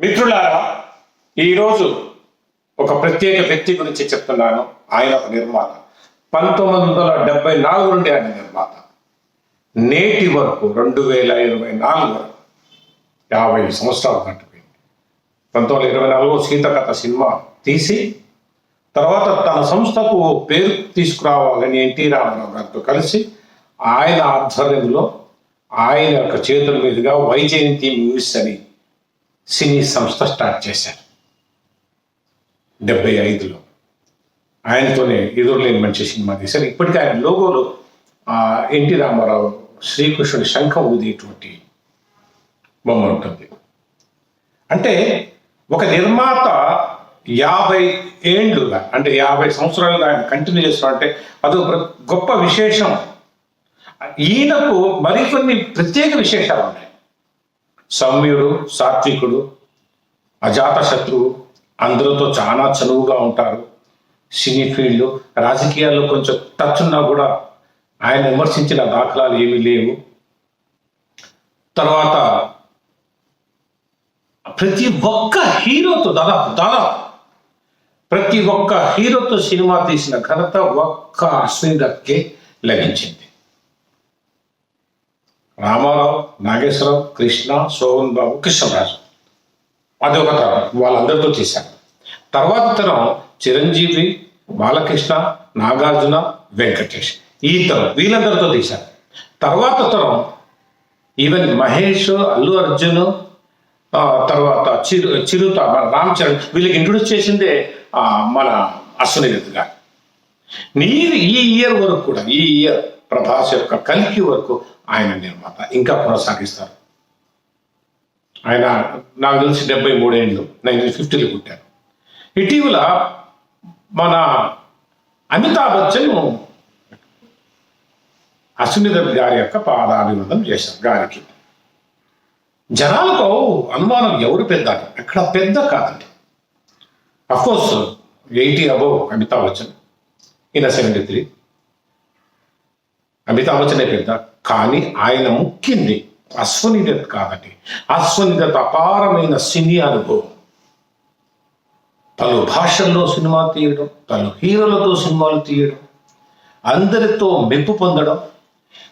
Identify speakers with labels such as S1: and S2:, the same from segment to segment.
S1: మిత్రులారా ఈరోజు ఒక ప్రత్యేక వ్యక్తి గురించి చెప్తున్నాను. ఆయన ఒక నిర్మాత. పంతొమ్మిది వందల డెబ్బై నాలుగు నుండి ఆయన నిర్మాత. నేటి వరకు రెండు వేల ఇరవై నాలుగు వరకు యాభై సంవత్సరాలు దాటిపోయింది. పంతొమ్మిది వందల ఇరవై నాలుగులో సీతకథ సినిమా తీసి తర్వాత తన సంస్థకు పేరు తీసుకురావాలని ఎన్టీ రామారావు గారితో కలిసి ఆయన ఆధ్వర్యంలో ఆయన యొక్క చేతుల మీదుగా వైజయంతి మూవీస్ అని సినీ సంస్థ స్టార్ట్ చేశారు. డెబ్బై ఐదులో. ఆయనతోనే ఎదురులేని మంచి సినిమా తీశారు ఇప్పటికీ ఆయన లోగోలో ఆ, ఎన్టీ రామారావు శ్రీకృష్ణుడి శంఖం ఊదేటువంటి బొమ్మ ఉంటుంది. అంటే ఒక నిర్మాత యాభై ఏండ్లుగా అంటే యాభై సంవత్సరాలుగా ఆయన కంటిన్యూ చేస్తున్నారంటే అది గొప్ప విశేషం. ఈయనకు మరికొన్ని ప్రత్యేక విశేషాలు ఉన్నాయి సౌమ్యుడు సాత్వికుడు అజాత శత్రువు అందరితో చాలా చనువుగా ఉంటారు. సినీ ఫీల్డ్ రాజకీయాల్లో కొంచెం టచ్ ఉన్నా కూడా ఆయన విమర్శించిన దాఖలాలు ఏమీ లేవు. తర్వాత ప్రతి ఒక్క హీరోతో దాదాపు దాదాపు ప్రతి ఒక్క హీరోతో సినిమా తీసిన ఘనత ఒక్క అశ్విన్ దత్కే లభించింది. రామారావు నాగేశ్వరరావు కృష్ణ శోభన్ బాబు కృష్ణరాజు. అది ఒక తరం. వాళ్ళందరితో తీశారు తర్వాత తరం చిరంజీవి బాలకృష్ణ నాగార్జున వెంకటేష్. ఈ తరం వీళ్ళందరితో తీశారు తర్వాత తరం ఈవెన్ మహేష్ అల్లు అర్జున్ తర్వాత చిరు చిరుత మన రామ్ చరణ్ వీళ్ళకి ఇంట్రొడ్యూస్ చేసిందే మన అశ్వని గారు. నీ ఈ ఇయర్ వరకు కూడా ఈ ఇయర్ ప్రభాస్ యొక్క కల్కి వరకు ఆయన నిర్మాత. ఇంకా కొనసాగిస్తారు. ఆయన నాకు తెలిసి డెబ్బై మూడేళ్ళు నైన్టీన్ ఫిఫ్టీలో పుట్టారు. ఇటీవల మన అమితాబ్ బచ్చన్ అశ్వినిదత్ గారి యొక్క పాదాభివందనం చేశారు గారికి. జనాలకు అనుమానం ఎవరు పెద్ద అక్కడ పెద్ద కాదండి. Of course eighty above Amitabh Bachchan ఈయన సెవెంటీ త్రీ. అమితాబ్ బచ్చనే పెద్ద కానీ ఆయన ముఖ్యంది అశ్వని కాబట్టి. కాదండి అపారమైన సినీ అనుభవం. పలు భాషల్లో సినిమా తీయడం పలు హీరోలతో సినిమాలు తీయడం అందరితో మెప్పు పొందడం.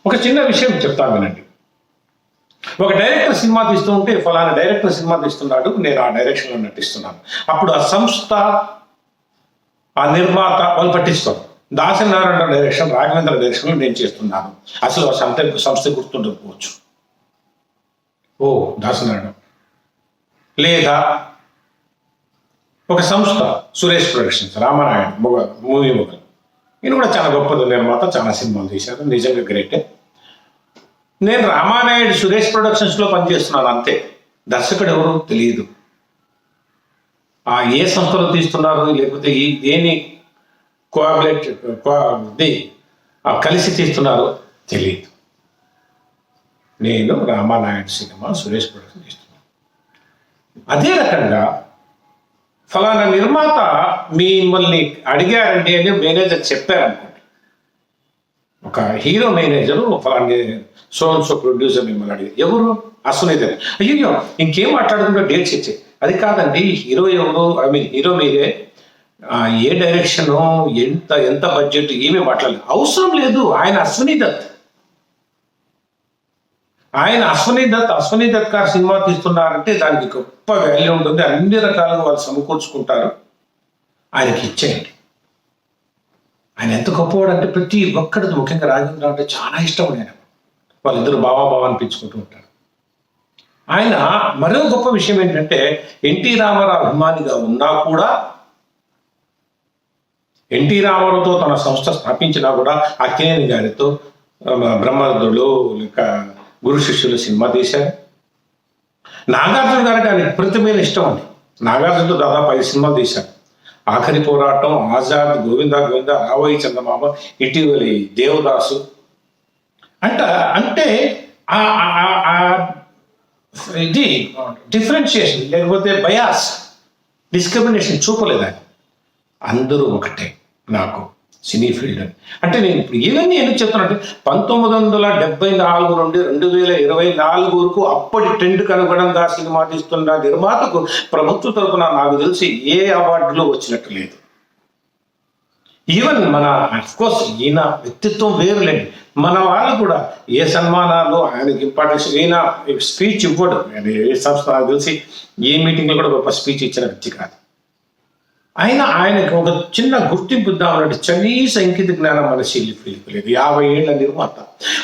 S1: ఒక చిన్న విషయం చెప్తా వినండి. ఒక డైరెక్టర్ సినిమా తీస్తూ ఉంటే ఫలానా డైరెక్టర్ సినిమా తీస్తున్నాడు నేను ఆ డైరెక్షన్లో నటిస్తున్నాను. అప్పుడు ఆ సంస్థ ఆ నిర్మాత వాళ్ళు పట్టిస్తారు దాసనారాయణ డైరెక్షన్ రాఘవేంద్ర డైరెక్షన్ నేను చేస్తున్నాను అసలు ఆ సంస్థ సంస్థ గుర్తుండకపోవచ్చు. ఓ దాసనారాయణ. లేదా ఒక సంస్థ సురేష్ ప్రొడక్షన్స్ రామానాయుడు మొగ మూవీ మొగల్ నేను కూడా చాలా గొప్ప నిర్మాత చాలా సినిమాలు తీశారు నిజంగా గ్రేటే నేను రామానాయుడు సురేష్ ప్రొడక్షన్స్లో పనిచేస్తున్నాను అంతే. దర్శకుడు ఎవరు తెలియదు. ఆ ఏ సంస్థలో తీస్తున్నారు లేకపోతే ఈ దేని కోఆబులేట్ ఇది కలిసి తీస్తున్నారో. తెలియదు నేను రామానాయుడు సినిమా సురేష్ ప్రొడక్షన్ తీస్తున్నాను అదే రకంగా ఫలానా నిర్మాత మిమ్మల్ని అడిగారండి అని మేనేజర్ చెప్పారనుకోండి. ఒక హీరో మేనేజర్ ఫలాని సోన్ సో ప్రొడ్యూసర్ మిమ్మల్ని అడిగారు. ఎవరు? అసలు అయ్యో ఇంకేం మాట్లాడుకుంటే డేట్స్ ఇచ్చే అది కాదండి హీరో ఎవరు? ఐ మీన్ హీరో మీరే ఏ డైరెక్షన్ ఎంత ఎంత బడ్జెట్ ఏమీ మాట్లాడలేదు. అవసరం లేదు. ఆయన అశ్వనీ దత్. ఆయన అశ్వనీ దత్ అశ్వనీ దత్ గారు సినిమా తీస్తున్నారంటే దానికి గొప్ప వాల్యూ ఉంటుంది. అన్ని రకాలుగా వాళ్ళు సమకూర్చుకుంటారు. ఆయనకి ఇచ్చేయండి. ఆయన ఎంత గొప్పవాడు అంటే ప్రతి ఒక్కడిది ముఖ్యంగా రాజేంద్ర అంటే చాలా ఇష్టం ఆయన. వాళ్ళిద్దరు బావా బావా అనిపించుకుంటూ ఉంటారు. ఆయన మరో గొప్ప విషయం ఏంటంటే ఎన్టీ రామారావు అభిమానిగా ఉన్నా కూడా ఎన్టీ రామారావుతో తన సంస్థ స్థాపించినా కూడా అక్కినేని గారితో ఆ, బ్రహ్మరుద్రులు లేక గురు శిష్యులు సినిమా తీశారు. నాగార్జున గారికి ఆయన విపరీతమైన ఇష్టం అండి. నాగార్జునతో దాదాపు ఐదు సినిమాలు తీశారు. ఆఖరి పోరాటం ఆజాద్ గోవింద గోవింద రావోయి చందమామ ఇటీవలి దేవదాసు. అంట అంటే ఆ- ఆ- ఇది డిఫరెన్షియేషన్ లేకపోతే బయాస్ డిస్క్రిమినేషన్ చూపలేదు ఆయన అందరూ ఒకటే. నాకు సినీ ఫీల్డ్ అని. అంటే నేను ఇప్పుడు ఇవన్నీ ఎందుకు చెప్తున్నానంటే పంతొమ్మిది వందల డెబ్బై నాలుగు నుండి రెండు వేల ఇరవై నాలుగు వరకు అప్పటి ట్రెండ్కి అనుగుణంగా సినిమా తీస్తున్న నిర్మాతకు ప్రభుత్వ తరపున నాకు తెలిసి ఏ అవార్డులు వచ్చినట్టు లేదు. ఈవెన్ మన కోర్స్ ఈయన వ్యక్తిత్వం వేరులేండి. మన వాళ్ళు కూడా ఏ సన్మానాలు ఆయనకి ఇంపార్టెన్స్ ఈయన స్పీచ్ ఇవ్వడు. ఏ సంస్థ నాకు తెలిసి ఏ మీటింగ్లో కూడా గొప్ప స్పీచ్ ఇచ్చిన వ్యక్తి కాదు. ఆయన ఆయనకి ఒక చిన్న గుర్తింపు ఇద్దామన్నట్టు కనీస ఇంకిత జ్ఞానం మన శైలి లేదు యాభై ఏళ్ళ నిర్మాత.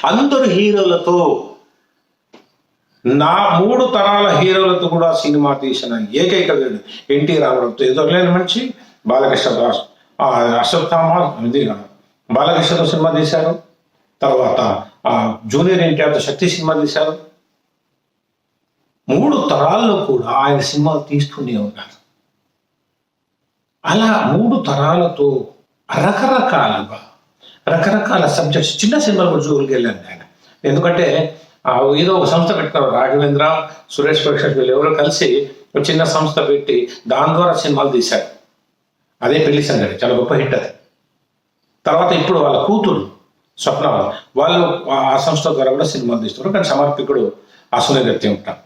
S1: అందరు హీరోలతో నా మూడు తరాల హీరోలతో కూడా సినిమా తీసిన ఏకైక వీడు ఎన్టీ రామారావుతో. ఏదో లేని మనిషి బాలకృష్ణ దాస్ ఆ, అశ్వత్థామ ఇది బాలకృష్ణతో సినిమా తీశారు. తర్వాత ఆ, జూనియర్ ఎన్టీఆర్తో శక్తి సినిమా తీశారు. మూడు తరాల్లో కూడా ఆయన సినిమాలు తీస్తూనే ఉన్నారు. అలా మూడు తరాలతో రకరకాలుగా రకరకాల సబ్జెక్ట్స్ చిన్న సినిమాలు కూడా జోలికి వెళ్ళాను ఆయన ఎందుకంటే ఏదో ఒక సంస్థ పెట్టినారు రాఘవేంద్ర సురేష్ ప్రేక్షక్ వీళ్ళు ఎవరో కలిసి ఒక చిన్న సంస్థ పెట్టి దాని ద్వారా సినిమాలు తీశారు. అదే పెళ్ళి సందడి చాలా గొప్ప హిట్ అది. తర్వాత ఇప్పుడు వాళ్ళ కూతురు స్వప్న వాళ్ళు ఆ సంస్థ ద్వారా కూడా సినిమాలు తీస్తున్నారు. కానీ సమర్పికుడు అసుని ఉంటాం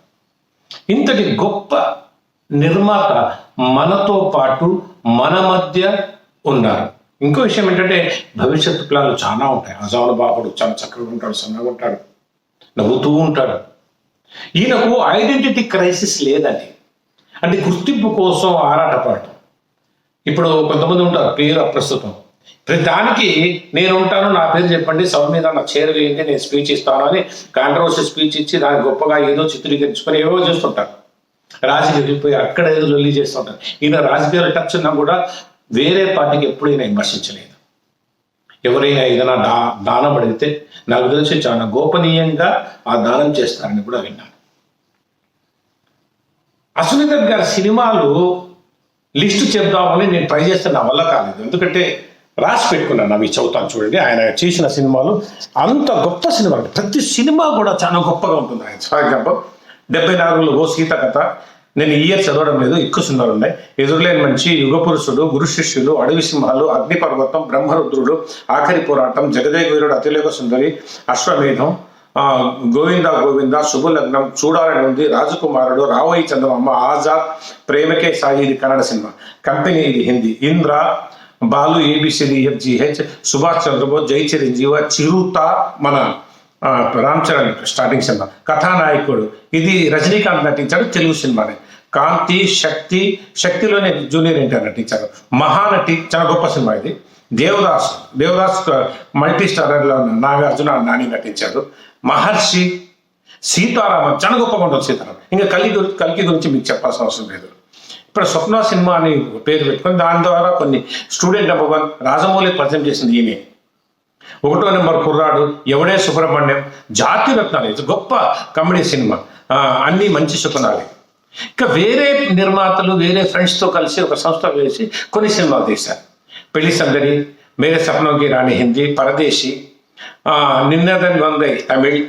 S1: ఇంతటి గొప్ప నిర్మాత మనతో పాటు మన మధ్య ఉన్నారు. ఇంకో విషయం ఏంటంటే భవిష్యత్తు ప్లాన్లు చాలా ఉంటాయి. అజాను బాబుడు చాలా చక్కగా ఉంటాడు సన్నగా ఉంటాడు నవ్వుతూ ఉంటాడు. ఈయనకు ఐడెంటిటీ క్రైసిస్ లేదండి. అంటే గుర్తింపు కోసం ఆరాటపడటం. ఇప్పుడు కొంతమంది ఉంటారు పేరు అప్రస్తుతం. ప్రతి దానికి నేను ఉంటాను నా పేరు చెప్పండి సభ మీద నా చీర వేయండి నేను స్పీచ్ ఇస్తాను అని కాంట్రవర్సీ స్పీచ్ ఇచ్చి దాన్ని గొప్పగా ఏదో చిత్రీకరించుకొని ఏవో చేస్తుంటారు. రాజకీయ వెళ్ళిపోయి అక్కడ ఏదో లొల్లి చేస్తుంటారు. ఈయన రాజకీయాలు టచ్ ఉన్నా కూడా వేరే పార్టీకి ఎప్పుడైనా విమర్శించలేదు. ఎవరైనా ఏదైనా దా దానం అడిగితే నాకు తెలిసి చాలా గోపనీయంగా ఆ దానం చేస్తారని కూడా విన్నాను. అసునీత గారి సినిమాలు లిస్టు చెప్దామని నేను ట్రై చేస్తే నా వల్ల కాలేదు. ఎందుకంటే రాసి పెట్టుకున్నాను అవి చదువుతాను చూడండి ఆయన చేసిన సినిమాలు. అంత గొప్ప సినిమాలు ప్రతి సినిమా కూడా చాలా గొప్పగా ఉంటుంది ఆయన. డెబ్బై నాలుగులో ఓ సీత కథ. నేను ఈ ఇయర్ చదవడం లేదు ఎక్కువ సినిమాలు ఉన్నాయి. ఎదురులేని మంచి యుగపురుషుడు గురు శిష్యులు అడవి సింహాలు అగ్నిపర్వతం బ్రహ్మరుద్రుడు ఆఖరి పోరాటం జగదేవీరుడు అతిలేఖ సుందరి అశ్వమేధం గోవింద గోవింద శుభలగ్నం చూడాలని ఉంది రాజకుమారుడు రావోయి చందమామ ఆజాద్ ప్రేమకే సాయి ఇది కన్నడ సినిమా. కంపెనీ ఇది హిందీ. ఇంద్ర బాలు ఏబిసిడి ఎఫ్జిహెచ్ సుభాష్ చంద్రబోస్ జై చిరంజీవ చిరుత మన రామ్ చరణ్ స్టార్టింగ్ సినిమా కథానాయకుడు. ఇది రజనీకాంత్ నటించాడు తెలుగు సినిమానే. కాంతి శక్తి శక్తిలోనే జూనియర్ ఎన్టీఆర్ నటించారు. మహానటి చాలా గొప్ప సినిమా ఇది. దేవదాస్ దేవదాస్ మల్టీ స్టారర్లో నాగార్జున నాని నటించారు. మహర్షి సీతారామం చాలా గొప్పగా ఉంటుంది సీతారామం ఇంకా కలి కలికి గురించి మీకు చెప్పాల్సిన అవసరం లేదు. ఇప్పుడు స్వప్న సినిమా అని పేరు పెట్టుకొని దాని ద్వారా కొన్ని student number one Rajamouli present చేసింది ఈమె ఒకటో నెంబర్ కుర్రాడు ఎవడే సుబ్రహ్మణ్యం. జాతిరత్నాలు ఇది గొప్ప కామెడీ సినిమా. అన్నీ మంచి శకునాలే ఇంకా వేరే నిర్మాతలు వేరే ఫ్రెండ్స్తో కలిసి ఒక సంస్థ వేసి కొన్ని సినిమాలు తీశారు. పెళ్ళి సందడి మేరే సప్నంకి రాణి హిందీ పరదేశి నిన్నదన్ వందై తమిళ్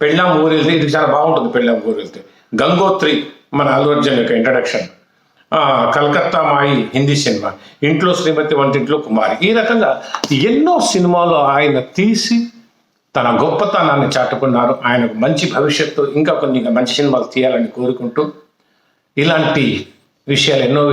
S1: పెళ్ళాం ఊరెళ్తే ఇది చాలా బాగుంటుంది పెళ్ళాం ఊరెళ్తే గంగోత్రి మన అల్లు అర్జున్ యొక్క ఇంట్రడక్షన్ కలకత్తా మాయి హిందీ సినిమా. ఇంట్లో శ్రీమతి వంటింట్లో కుమారి. ఈ రకంగా ఎన్నో సినిమాలు ఆయన తీసి తన గొప్పతనాన్ని చాటుకున్నారు. ఆయనకు మంచి భవిష్యత్తు ఇంకా కొన్ని మంచి సినిమాలు తీయాలని కోరుకుంటూ ఇలాంటి విషయాలు ఎన్నో